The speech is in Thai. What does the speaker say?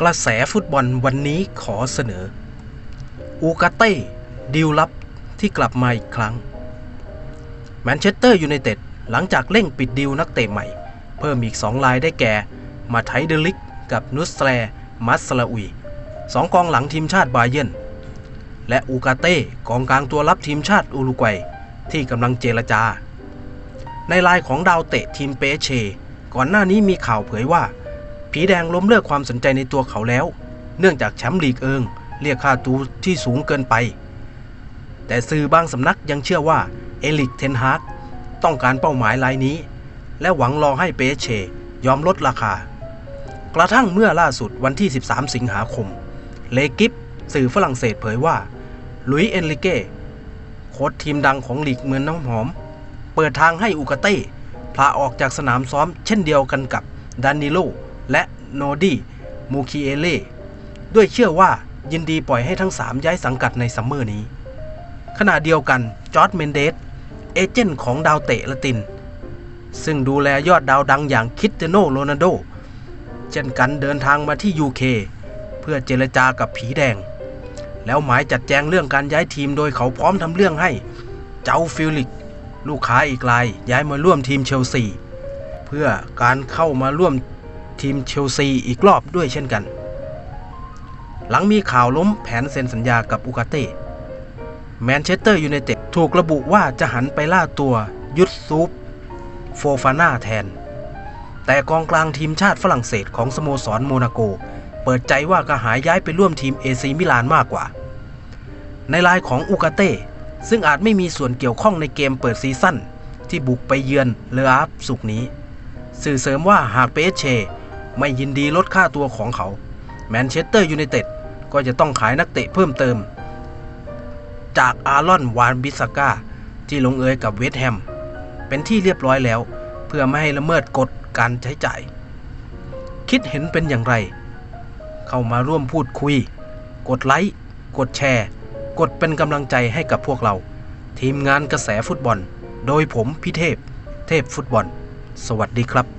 กระแสฟุตบอลวันนี้ขอเสนอ อูกาเต้ดีลลับที่กลับมาอีกครั้ง แมนเชสเตอร์ยูไนเต็ดหลังจากเร่งปิดดีลนักเตะใหม่ เพิ่มอีก2รายได้แก่ มาไทเดลิกกับนุสแลมัสลาอุยสองกองหลังทีมชาติบาเยร์นและอูกาเต้กองกลางตัวรับทีมชาติอุรุกวัยที่กำลังเจรจา ในลายของดาวเตะทีมเปเช ก่อนหน้านี้มีข่าวเผยว่า ผีแดงล้มเลิกความสนใจในตัวเขาแล้ว เนื่องจากแชมป์ลีกเอิง เรียกค่าตัวที่สูงเกินไป แต่สื่อบางสำนักยังเชื่อว่าเอลิกเทนฮากต้องการเป้าหมายรายนี้ และหวังรอให้เปเชยอมลดราคา กระทั่งเมื่อล่าสุดวันที่ 13 สิงหาคม เลกิฟสื่อฝรั่งเศสเผยว่าลุยเอนริเก้โค้ชทีมดังของลีกเมืองน้ำหอม เปิดทางให้อูกาเต้พาออกจากสนามซ้อมเช่นเดียวกันกับดานิโล และโนดีมูคิเอเล่ด้วยเชื่อว่ายินดีปล่อยให้ทั้ง 3 ย้ายสังกัดในซัมเมอร์นี้ ขณะเดียวกันจอร์ดเมนเดสเอเจนต์ของดาวเตะละติน ซึ่งดูแลยอดดาวดังอย่างคริสเตโนโรนัลโด เช่นกันเดินทางมาที่ UK เพื่อเจรจากับผีแดง แล้วหมายจัดแจงเรื่องการย้ายทีมโดยเขาพร้อมทำเรื่องให้ เจ้าฟิลิก ลูกค้าอีกรายย้ายมาร่วมทีมเชลซีเพื่อการเข้ามาร่วม ทีมเชลซีอีกรอบด้วยเช่นกัน หลังมีข่าวล้มแผนเซ็นสัญญากับอูกาเต้แมนเชสเตอร์ยูไนเต็ดถูกระบุว่าจะหันไปล่าตัวยุทธซูปโฟฟาน่าแทน แต่กองกลางทีมชาติฝรั่งเศสของสโมสรโมนาโก เปิดใจว่ากระหายย้ายไปร่วมทีมเอซีมิลานมากกว่า ในลายของอูกาเต้ซึ่งอาจไม่มีส่วนเกี่ยวข้องในเกมเปิดซีซั่นที่บุกไปเยือนเลอาฟสุกนี้ สื่อเสริมว่าหากเปเช ไม่ยินดีลดค่าตัวของเขา แมนเชสเตอร์ยูไนเต็ดก็จะต้องขายนักเตะเพิ่มเติม จากอารอนวานบิสก้าที่ลงเอยกับเวสต์แฮม เป็นที่เรียบร้อยแล้ว เพื่อไม่ให้ละเมิดกฎการใช้จ่าย คิดเห็นเป็นอย่างไร เข้ามาร่วมพูดคุย กดไลค์ กดแชร์ กดเป็นกำลังใจให้กับพวกเรา ทีมงานกระแสฟุตบอล โดยผมพี่เทพ เทพฟุตบอล สวัสดีครับ